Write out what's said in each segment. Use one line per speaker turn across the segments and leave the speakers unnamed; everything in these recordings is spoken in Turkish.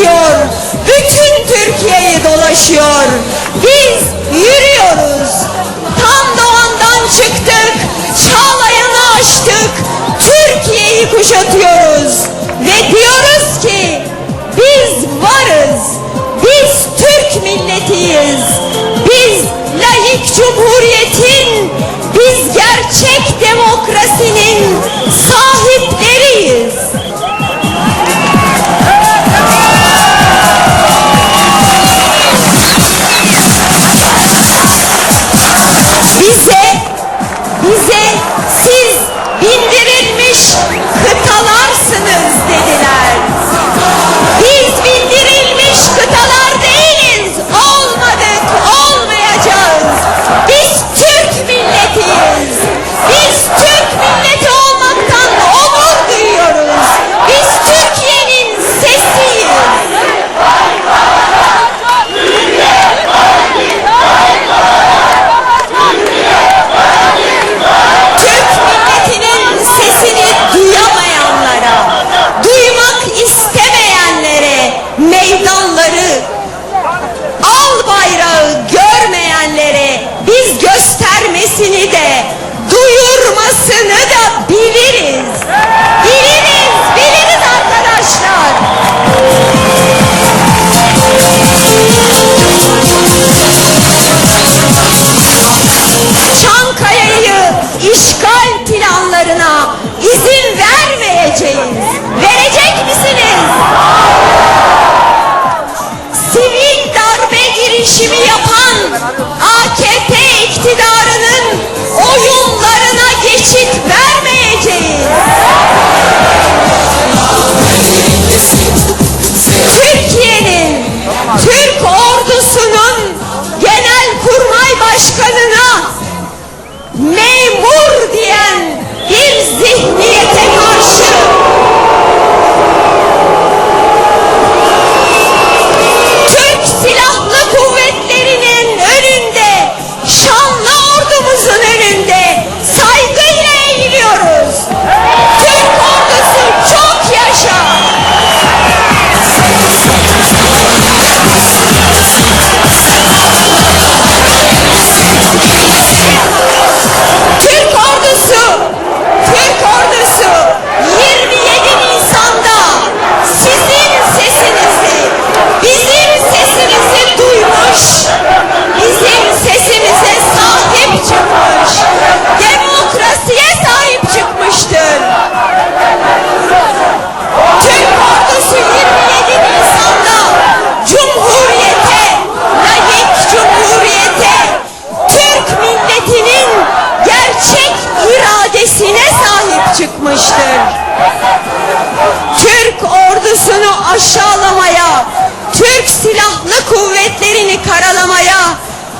dolaşıyor. Bütün Türkiye'yi dolaşıyor. Biz yürüyoruz. Tam doğandan çıktık. Çağlayanı açtık. Türkiye'yi kuşatıyoruz. Ve diyoruz Orhan Akif girmiştir. Türk ordusunu aşağılamaya, Türk silahlı kuvvetlerini karalamaya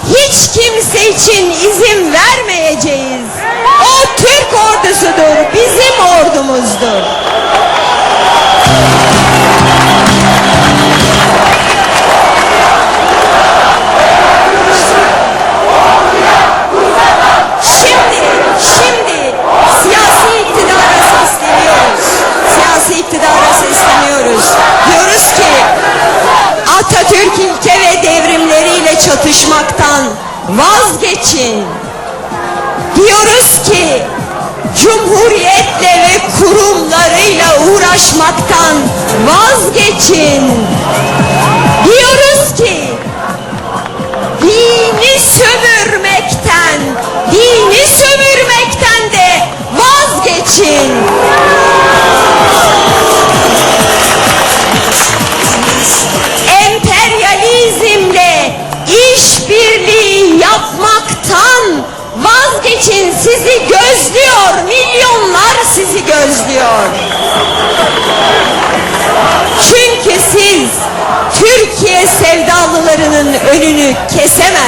hiç kimse için izin vermeyeceğiz. O Türk ordusudur, bizim ordumuzdur. chin.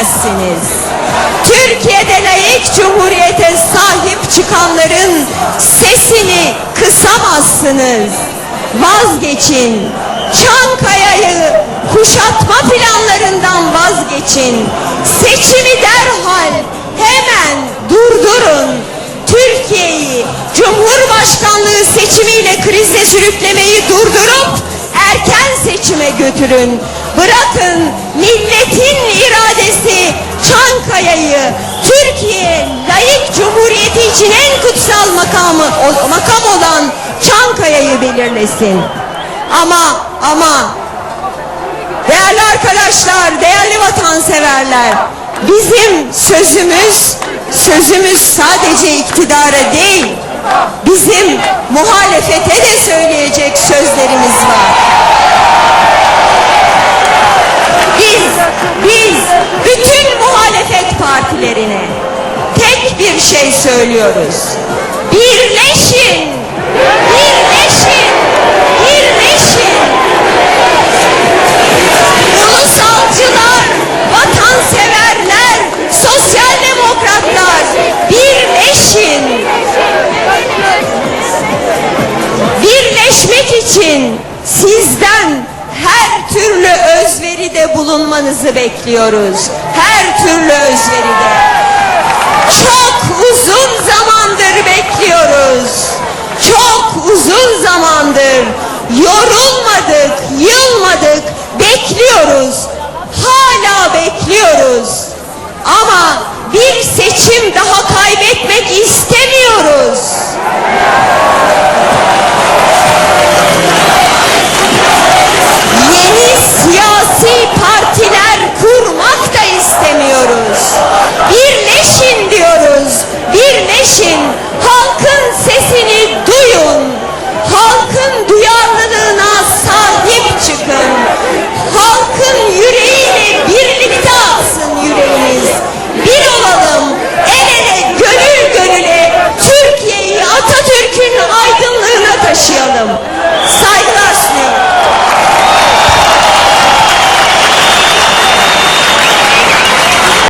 edemezsiniz. Türkiye'de layık cumhuriyete sahip çıkanların sesini kısamazsınız. Vazgeçin. Çankaya'yı kuşatma planlarından vazgeçin. Seçimi derhal hemen durdurun. Türkiye'yi Cumhurbaşkanlığı seçimiyle krize sürüklemeyi durdurup erken seçime götürün. Bırakın milletin iradesini Gazi Çankaya'yı Türkiye layık cumhuriyeti için en kutsal makamı o, makam olan Çankaya'yı belirlesin. Ama ama değerli arkadaşlar, değerli vatanseverler bizim sözümüz sözümüz sadece iktidara değil bizim muhalefete de söyleyecek sözlerimiz var. Söylüyoruz. Birleşin, birleşin, birleşin. Ulusalcılar, vatanseverler, sosyal demokratlar birleşin. Birleşmek için sizden her türlü özveride bulunmanızı bekliyoruz. Her türlü özveride. Çok uzun ediyoruz. Çok uzun zamandır yorulmadık, yılmadık, bekliyoruz. Hala bekliyoruz. Ama bir seçim daha kaybetmek istemiyoruz.